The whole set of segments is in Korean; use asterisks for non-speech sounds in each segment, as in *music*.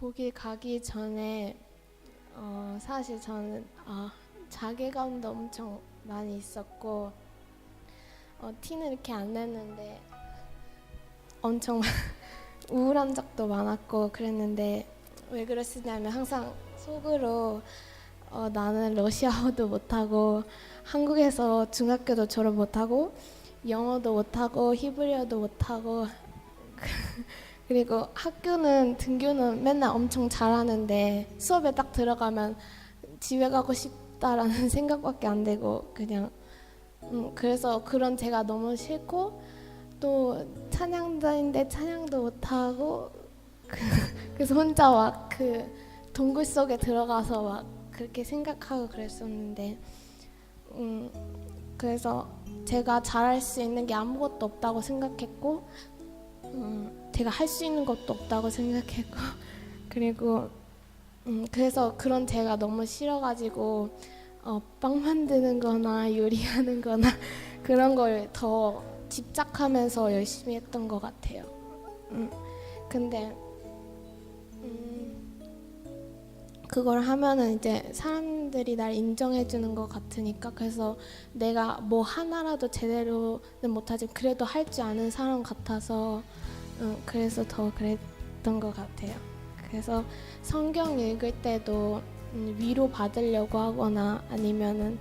독일 가기 전에 어, 사실 저는 아, 자괴감도 엄청 많이 있었고 어, 티는 이렇게 안 냈는데 엄청 *laughs* 우울한 적도 많았고 그랬는데 왜 그랬냐면 항상 속으로 어, 나는 러시아어도 못하고 한국에서 중학교도 졸업 못하고 영어도 못하고 히브리어도 못하고 *laughs* 그리고 학교는 등교는 맨날 엄청 잘하는데 수업에 딱 들어가면 집에 가고 싶다라는 *laughs* 생각밖에 안 되고 그냥 음, 그래서 그런 제가 너무 싫고 또 찬양자인데 찬양도 못하고 *laughs* 그래서 혼자 막 그 동굴 속에 들어가서 막 그렇게 생각하고 그랬었는데 음 그래서 제가 잘할 수 있는 게 아무것도 없다고 생각했고 음 제가 할 수 있는 것도 없다고 생각했고 *laughs* 그리고 음 그래서 그런 제가 너무 싫어가지고 어, 빵 만드는 거나 요리하는 거나 *laughs* 그런 걸 더 집착하면서 열심히 했던 것 같아요. 음, 근데 음, 그걸 하면은 이제 사람들이 날 인정해 주는 것 같으니까 그래서 내가 뭐 하나라도 제대로는 못하지 그래도 할 줄 아는 사람 같아서 음, 그래서 더 그랬던 것 같아요. 그래서 성경 읽을 때도 음, 위로 받으려고 하거나 아니면은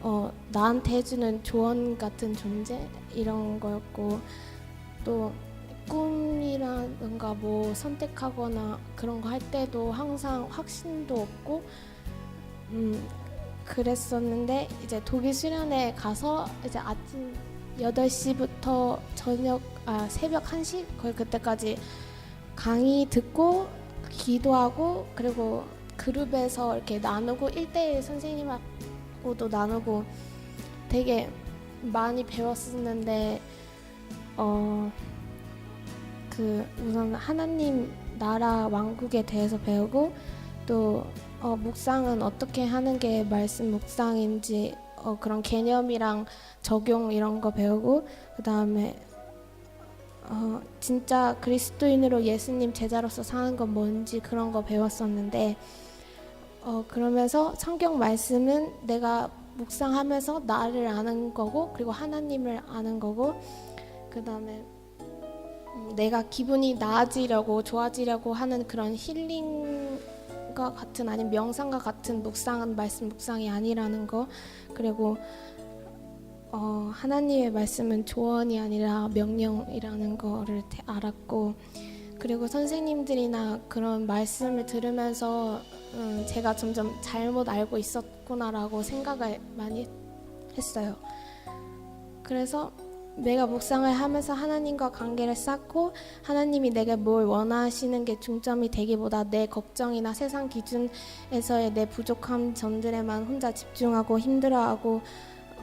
어, 나한테 해주는 조언 같은 존재 이런 거였고 또 꿈이라든가 뭐 선택하거나 그런 거 할 때도 항상 확신도 없고 음 그랬었는데 이제 독일 수련회 가서 이제 아침 8시부터 저녁 아 새벽 1시? 거의 그때까지 강의 듣고 기도하고 그리고 그룹에서 이렇게 나누고 1대1 선생님하고도 나누고 되게 많이 배웠었는데 어 그 우선 하나님 나라 왕국에 대해서 배우고 또 어, 묵상은 어떻게 하는 게 말씀 묵상인지 어, 그런 개념이랑 적용 이런 거 배우고 그 다음에 어, 진짜 그리스도인으로 예수님 제자로서 사는 건 뭔지 그런 거 배웠었는데 어, 그러면서 성경 말씀은 내가 묵상하면서 나를 아는 거고 그리고 하나님을 아는 거고 그 다음에 음, 내가 기분이 나아지려고 좋아지려고 하는 그런 힐링과 같은 아니면 명상과 같은 묵상은 말씀 묵상이 아니라는 거. 그리고 어, 하나님의 말씀은 조언이 아니라 명령이라는 거를 대- 알았고 그리고 선생님들이나 그런 말씀을 들으면서 음, 제가 점점 잘못 알고 있었구나라고 생각을 많이 했어요. 그래서 내가 묵상을 하면서 하나님과 관계를 쌓고 하나님이 내게 뭘 원하시는 게 중점이 되기보다 내 걱정이나 세상 기준에서의 내 부족함 점들에만 혼자 집중하고 힘들어하고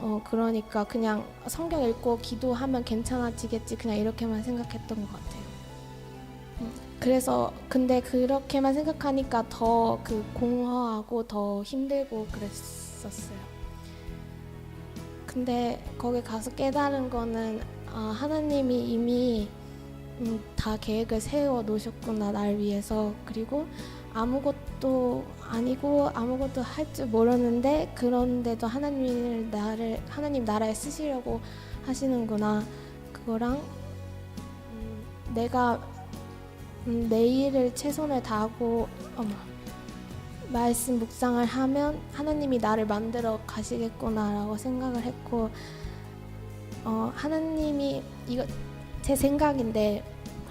어 그러니까 그냥 성경 읽고 기도하면 괜찮아지겠지 그냥 이렇게만 생각했던 것 같아요. 음, 그래서 근데 그렇게만 생각하니까 더 그 공허하고 더 힘들고 그랬었어요. 근데 거기 가서 깨달은 거는 아, 하나님이 이미 음, 다 계획을 세워 놓으셨구나 날 위해서 그리고 아무것도 아니고 아무것도 할 줄 모르는데 그런데도 하나님을 나를 하나님 나라에 쓰시려고 하시는구나. 그거랑 음, 내가 음, 내 일을 최선을 다하고 어머 말씀 묵상을 하면 하나님이 나를 만들어 가시겠구나라고 생각을 했고 어, 하나님이 이거 제 생각인데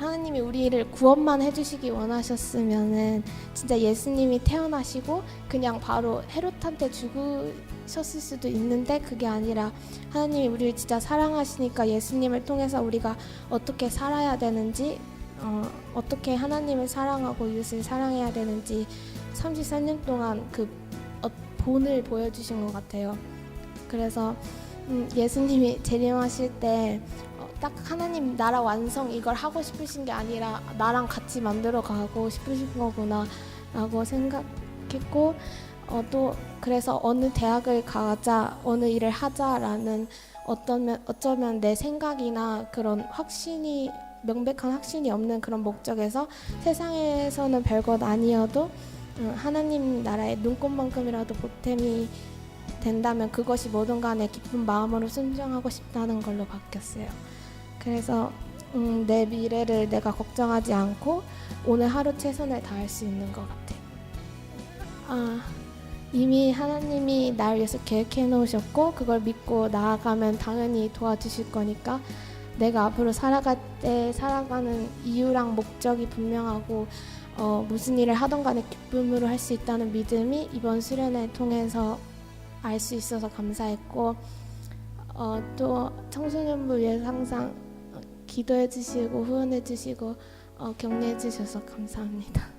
하나님이 우리를 구원만 해주시기 원하셨으면은 진짜 예수님이 태어나시고 그냥 바로 헤롯한테 죽으셨을 수도 있는데 그게 아니라 하나님이 우리를 진짜 사랑하시니까 예수님을 통해서 우리가 어떻게 살아야 되는지 어, 어떻게 하나님을 사랑하고 이웃을 사랑해야 되는지 34년 동안 그 어, 본을 보여주신 것 같아요. 그래서 음, 예수님이 재림하실 때 어, 딱 하나님 나라 완성 이걸 하고 싶으신 게 아니라 나랑 같이 만들어 가고 싶으신 거구나라고 생각했고 어, 또 그래서 어느 대학을 가자 어느 일을 하자라는 어떤 어쩌면 내 생각이나 그런 확신이 명백한 확신이 없는 그런 목적에서 세상에서는 별것 아니어도 음, 하나님 나라의 눈꽃만큼이라도 보탬이 된다면 그것이 뭐든 간에 기쁜 마음으로 순종하고 싶다는 걸로 바뀌었어요. 그래서 음, 내 미래를 내가 걱정하지 않고 오늘 하루 최선을 다할 수 있는 것 같아요. 아, 이미 하나님이 날 위해서 계획해 놓으셨고 그걸 믿고 나아가면 당연히 도와주실 거니까 내가 앞으로 살아갈 때 살아가는 이유랑 목적이 분명하고 어, 무슨 일을 하던 간에 기쁨으로 할 수 있다는 믿음이 이번 수련회 통해서 알 수 있어서 감사했고 어, 또 청소년부 위해서 항상 어, 기도해 주시고 후원해 주시고 어, 격려해 주셔서 감사합니다.